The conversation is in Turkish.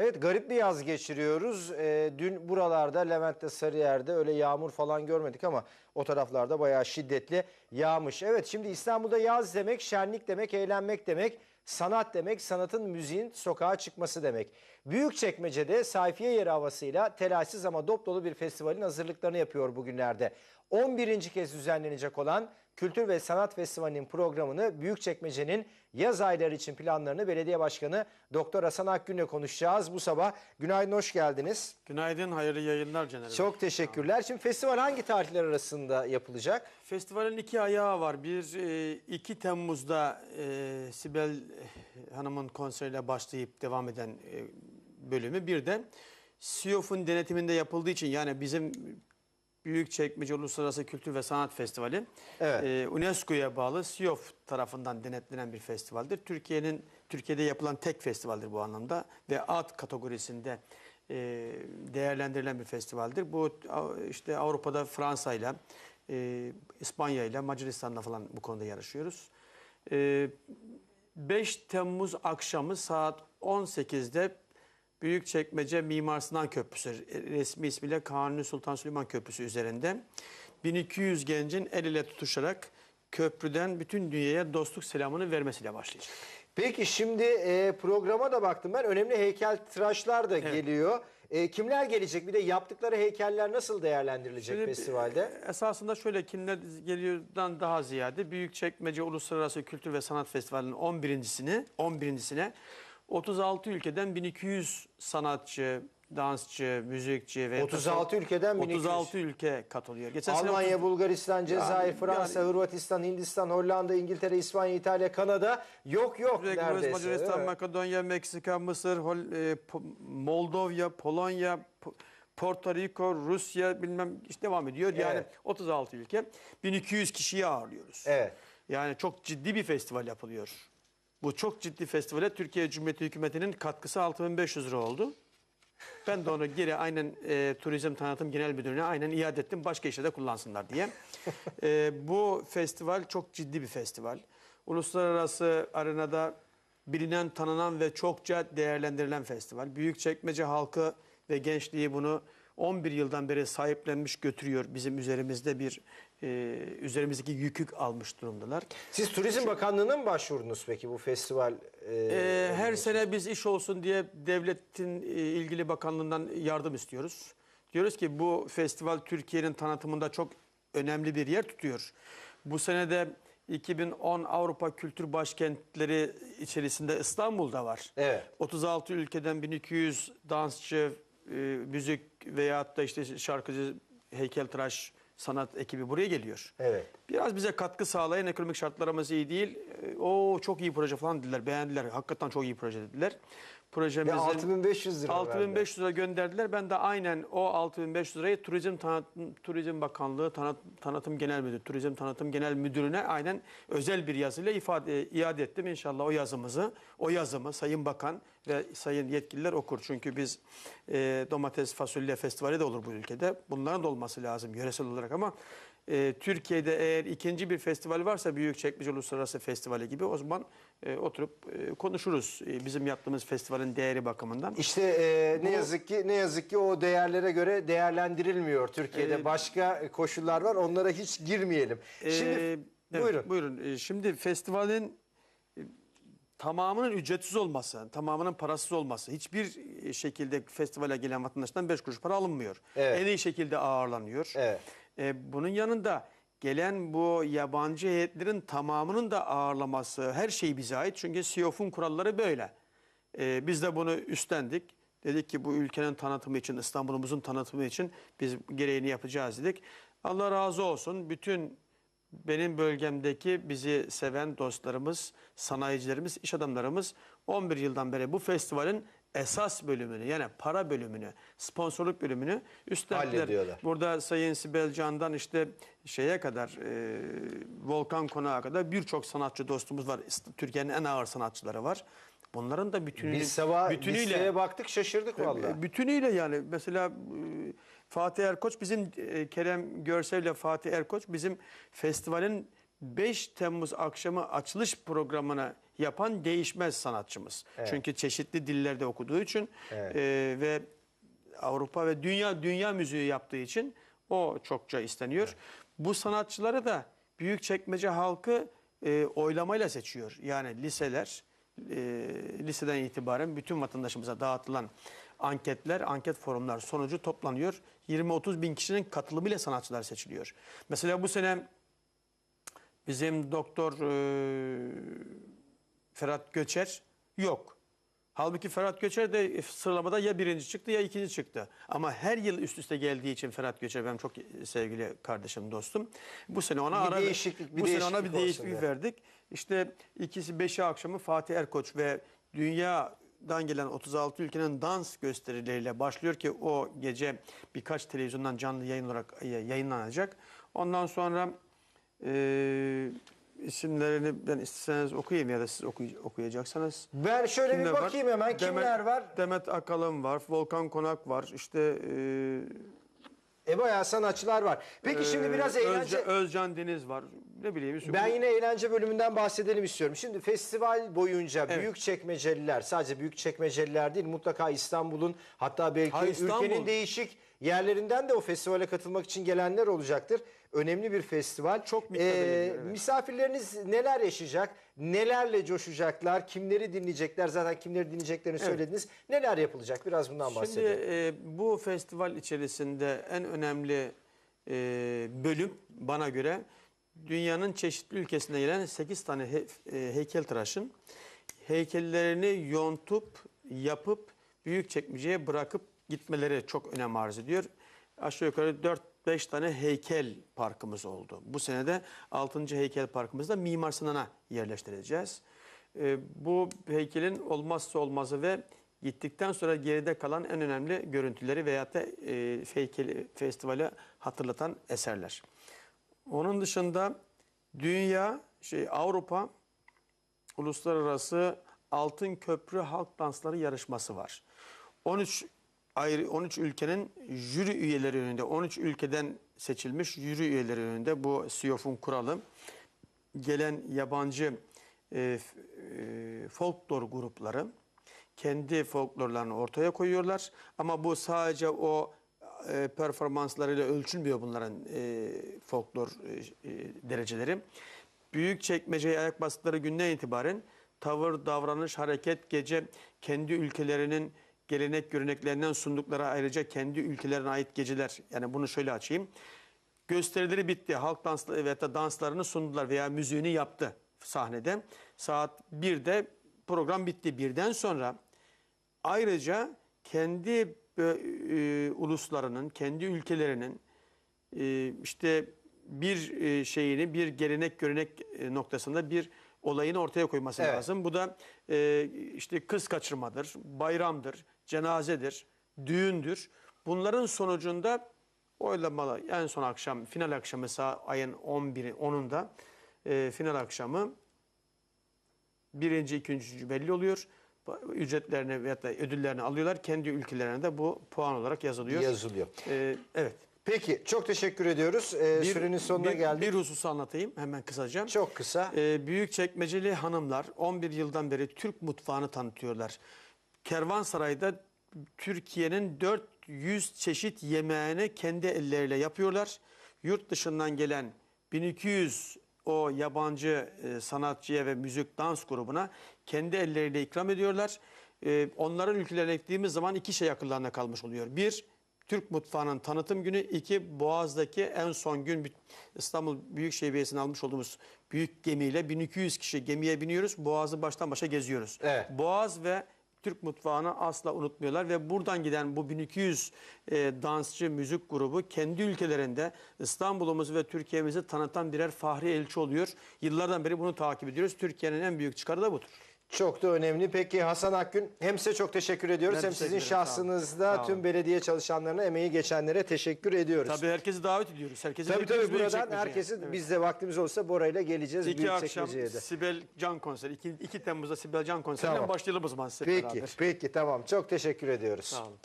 Evet garip bir yaz geçiriyoruz. Ee, dün buralarda Levent'te Sarıyer'de öyle yağmur falan görmedik ama o taraflarda bayağı şiddetli yağmış. Evet şimdi İstanbul'da yaz demek şenlik demek eğlenmek demek. Sanat demek, sanatın müziğin sokağa çıkması demek. Büyükçekmece'de sayfiye yeri havasıyla telaşsız ama dop dolu bir festivalin hazırlıklarını yapıyor bugünlerde. 11. kez düzenlenecek olan Kültür ve Sanat Festivali'nin programını Büyükçekmece'nin yaz ayları için planlarını Belediye Başkanı Doktor Hasan Akgün'le konuşacağız bu sabah. Günaydın, hoş geldiniz. Günaydın, hayırlı yayınlar Caner Bey. Çok teşekkürler. Şimdi festival hangi tarihler arasında yapılacak? Festivalin iki ayağı var. Bir, e, 2 Temmuz'da e, Sibel e, Hanım'ın konseriyle başlayıp devam eden e, bölümü. Bir de SİOF'un denetiminde yapıldığı için yani bizim Büyükçekmece Uluslararası Kültür ve Sanat Festivali Evet. e, UNESCO'ya bağlı SİOF tarafından denetlenen bir festivaldir. Türkiye'nin Türkiye'de yapılan tek festivaldir bu anlamda ve art kategorisinde e, değerlendirilen bir festivaldir. Bu işte Avrupa'da Fransa ile İspanya ile Macaristan'la falan bu konuda yarışıyoruz. E, 5 Temmuz akşamı saat 18'de Büyükçekmece Mimar Sinan Köprüsü, resmi ismiyle Kanuni Sultan Süleyman Köprüsü üzerinde 1200 gencin el ile tutuşarak köprüden bütün dünyaya dostluk selamını vermesiyle başlayacak. Peki şimdi e, programa da baktım ben. Önemli heykeltıraşlar da geliyor. E, kimler gelecek? Bir de yaptıkları heykeller nasıl değerlendirilecek Şimdi, festivalde? e, Esasında şöyle kimler geliyordan daha ziyade Büyükçekmece Uluslararası Kültür ve Sanat Festivali'nin 11.sini 11.sine 36 ülkeden 1200 sanatçı, dansçı, müzikçi ve 36 ülkeden 1200. 36 ülke katılıyor. Geçen Almanya, 30 Bulgaristan, Cezayir, Yani- Fransa, yani- Hırvatistan, Hindistan, Hollanda, İngiltere, İspanya, İtalya, Kanada yok yok Kuzey neredeyse. Macaristan. Makedonya, Meksika, Mısır, Hol- e, Moldova, Polonya, Po- Porto Rico, Rusya bilmem işte devam ediyor. Yani Evet. 36 ülke. 1200 kişiyi ağırlıyoruz. Evet. Yani çok ciddi bir festival yapılıyor. Bu çok ciddi festivale Türkiye Cumhuriyeti Hükümeti'nin katkısı 6500 lira oldu. Ben de onu geri aynen e, Turizm Tanıtım Genel Müdürlüğü'ne aynen iade ettim. Başka işe de kullansınlar diye. E, bu festival çok ciddi bir festival. Uluslararası arenada bilinen, tanınan ve çokça değerlendirilen festival. Büyükçekmece halkı ve gençliği bunu 11 yıldan beri sahiplenmiş götürüyor. Bizim üzerimizde bir e, üzerimizdeki yükü almış durumdalar. Siz Turizm Bakanlığı'na mı başvurdunuz peki bu festival? e, Ee, her sene biz iş olsun diye devletin e, ilgili bakanlığından yardım istiyoruz. Diyoruz ki bu festival Türkiye'nin tanıtımında çok önemli bir yer tutuyor. Bu sene de 2010 Avrupa Kültür Başkentleri içerisinde İstanbul'da var. Evet. 36 ülkeden 1200 dansçı, e, müzik veyahut da işte şarkıcı, heykeltıraş sanat ekibi buraya geliyor. Evet. Biraz bize katkı sağlayan ekonomik şartlarımız iyi değil. Ee, O çok iyi proje falan dediler. Beğendiler. Hakikaten çok iyi proje dediler. Ve Projemizin 6500 lira 6500 lira gönderdiler. Ben de aynen o 6500 lirayı Turizm Tanıtım, Turizm Bakanlığı Tanıt, Tanıtım Genel Müdürü, Turizm Tanıtım Genel Müdürüne aynen özel bir yazıyla ifade iade ettim. İnşallah o yazımızı, o yazımı Sayın Bakan ve Sayın yetkililer okur. Çünkü biz e, domates fasulye festivali de olur bu ülkede. Bunların da olması lazım yöresel olarak ama e, Türkiye'de eğer ikinci bir festival varsa Büyükçekmece Uluslararası Festivali gibi o zaman e, oturup e, konuşuruz. E, bizim yaptığımız festivalin değeri bakımından. İşte e, ne Bu- yazık ki ne yazık ki o değerlere göre değerlendirilmiyor Türkiye'de. Ee, Başka koşullar var. Onlara hiç girmeyelim. Şimdi Ee, evet, buyurun. Buyurun. Ee, Şimdi festivalin e, tamamının ücretsiz olması, tamamının parasız olması, hiçbir e, şekilde festivale gelen vatandaştan 5 kuruş para alınmıyor. Evet. En iyi şekilde ağırlanıyor. Evet. Ee, bunun yanında gelen bu yabancı heyetlerin tamamının da ağırlaması, her şey bize ait. Çünkü SİOF'un kuralları böyle. Ee, biz de bunu üstlendik. Dedik ki bu ülkenin tanıtımı için, İstanbul'umuzun tanıtımı için biz gereğini yapacağız dedik. Allah razı olsun bütün benim bölgemdeki bizi seven dostlarımız, sanayicilerimiz, iş adamlarımız 11 yıldan beri bu festivalin esas bölümünü yani para bölümünü, sponsorluk bölümünü üstlendiler. Burada Sayın Sibel Can'dan işte şeye kadar e, Volkan Konağı kadar birçok sanatçı dostumuz var. Türkiye'nin en ağır sanatçıları var. Bunların da bütünüyle, Biz sabah bütünüyle listeye baktık şaşırdık vallahi. e, Bütünüyle yani mesela e, Fatih Erkoç bizim e, Kerem Görsel'le Fatih Erkoç bizim festivalin 5 Temmuz akşamı açılış programını yapan değişmez sanatçımız. Evet. Çünkü çeşitli dillerde okuduğu için Evet. e, ve Avrupa ve dünya dünya müziği yaptığı için o çokça isteniyor. Bu sanatçıları da Büyükçekmece halkı e, oylamayla seçiyor. Yani liseler e, liseden itibaren bütün vatandaşımıza dağıtılan anketler, anket forumlar sonucu toplanıyor. 20-30 bin kişinin katılımıyla sanatçılar seçiliyor. Mesela bu sene bizim doktor e, Ferhat Göçer yok. Halbuki Ferhat Göçer de sıralamada ya birinci çıktı ya ikinci çıktı. Ama her yıl üst üste geldiği için Ferhat Göçer benim çok sevgili kardeşim, dostum. Bu sene ona Bir ara, değişiklik, bir bu sene ona değişiklik bir değişiklik verdik. İşte ikisi beşi akşamı Fatih Erkoç ve dünyadan gelen 36 ülkenin dans gösterileriyle başlıyor ki o gece birkaç televizyondan canlı yayın olarak e, yayınlanacak. Ondan sonra e, isimlerini ben isteseniz okuyayım ya da siz okuy- okuyacaksanız. Ben şöyle Kimler bir var? bakayım hemen kimler var? Demet Akalın var, Volkan Konak var, işte e, E bayağı sanatçılar var. Peki şimdi e, biraz eğlence... Özca- Özcan Deniz var. Ne bileyim. Ben yine eğlence bölümünden bahsedelim istiyorum. Şimdi festival boyunca Evet. büyük çekmeceliler, sadece büyük çekmeceliler değil mutlaka İstanbul'un hatta belki Ha, İstanbul. ülkenin değişik yerlerinden de o festivale katılmak için gelenler olacaktır. Önemli bir festival. Çok miktarda geliyor, evet. Misafirleriniz neler yaşayacak? Nelerle coşacaklar? Kimleri dinleyecekler? Zaten kimleri dinleyeceklerini söylediniz. Neler yapılacak? Biraz bundan Şimdi bahsedelim. e, bu festival içerisinde en önemli e, bölüm bana göre dünyanın çeşitli ülkesinden gelen 8 tane he, e, heykeltıraşın heykellerini yontup yapıp büyük çekmeceye bırakıp gitmeleri çok önem arz ediyor. Aşağı yukarı 4-5 tane heykel parkımız oldu. Bu sene de 6. heykel parkımızda Mimar Sinan'a yerleştireceğiz. E, bu heykelin olmazsa olmazı ve gittikten sonra geride kalan en önemli görüntüleri veyahut da e, heykeli, festivali hatırlatan eserler. Onun dışında dünya, şey Avrupa Uluslararası Altın Köprü Halk Dansları yarışması var. 13 ayrı 13 ülkenin jüri üyeleri önünde 13 ülkeden seçilmiş jüri üyeleri önünde bu SİOF'un kuralı gelen yabancı e, e, folklor grupları kendi folklorlarını ortaya koyuyorlar. Ama bu sadece o e, performanslarıyla ölçülmüyor bunların e, folklor e, e, dereceleri. Büyük çekmeceye ayak bastıkları günden itibaren tavır, davranış, hareket, gece kendi ülkelerinin gelenek göreneklerinden sundukları ayrıca kendi ülkelerine ait geceler. Yani bunu şöyle açayım. Gösterileri bitti. Halk dansları veya da danslarını sundular veya müziğini yaptı sahnede. Saat 1'de program bitti. Birden sonra ayrıca kendi e, e, uluslarının, kendi ülkelerinin e, işte bir e, şeyini, bir gelenek görenek e, noktasında bir olayını ortaya koyması Evet. lazım. Bu da e, işte kız kaçırmadır, bayramdır, cenazedir, düğündür. Bunların sonucunda oylamalı en son akşam, final akşamı ayın 11'i 10'unda e, final akşamı birinci, ikinci, üçüncü belli oluyor. Ücretlerini veyahut da ödüllerini alıyorlar. Kendi ülkelerine de bu puan olarak yazılıyor. Yazılıyor. E, evet. Peki çok teşekkür ediyoruz. Ee, sürenin sonuna bir, geldik. Bir hususu anlatayım hemen kısaca. Çok kısa. Ee, büyük çekmeceli hanımlar 11 yıldan beri Türk mutfağını tanıtıyorlar. Kervansaray'da Türkiye'nin 400 çeşit yemeğini kendi elleriyle yapıyorlar. Yurt dışından gelen 1200 o yabancı e, sanatçıya ve müzik dans grubuna kendi elleriyle ikram ediyorlar. E, onların ülkelerine gittiğimiz zaman iki şey akıllarına kalmış oluyor. Bir, Türk mutfağının tanıtım günü. iki Boğaz'daki en son gün İstanbul Büyükşehir Belediyesi'nin almış olduğumuz büyük gemiyle 1200 kişi gemiye biniyoruz. Boğaz'ı baştan başa geziyoruz. Evet. Boğaz ve Türk mutfağını asla unutmuyorlar ve buradan giden bu 1200 e, dansçı müzik grubu kendi ülkelerinde İstanbul'umuzu ve Türkiye'mizi tanıtan birer fahri elçi oluyor. Yıllardan beri bunu takip ediyoruz. Türkiye'nin en büyük çıkarı da budur. Çok da önemli. Peki Hasan Akgün hem size çok teşekkür ediyoruz Ben hem teşekkür sizin ederim. Sağ olun. şahsınızda tüm belediye çalışanlarına, emeği geçenlere teşekkür ediyoruz. Tabii herkesi davet ediyoruz. Herkesi Tabii tabii buradan herkesi Evet. biz de vaktimiz olursa Bora'yla geleceğiz İki akşam de. Sibel Can konseri. 2, 2 Temmuz'da Sibel Can konseriyle Tamam. başlayalım o zaman size Peki, beraber. peki tamam. Çok teşekkür ediyoruz. Sağ olun.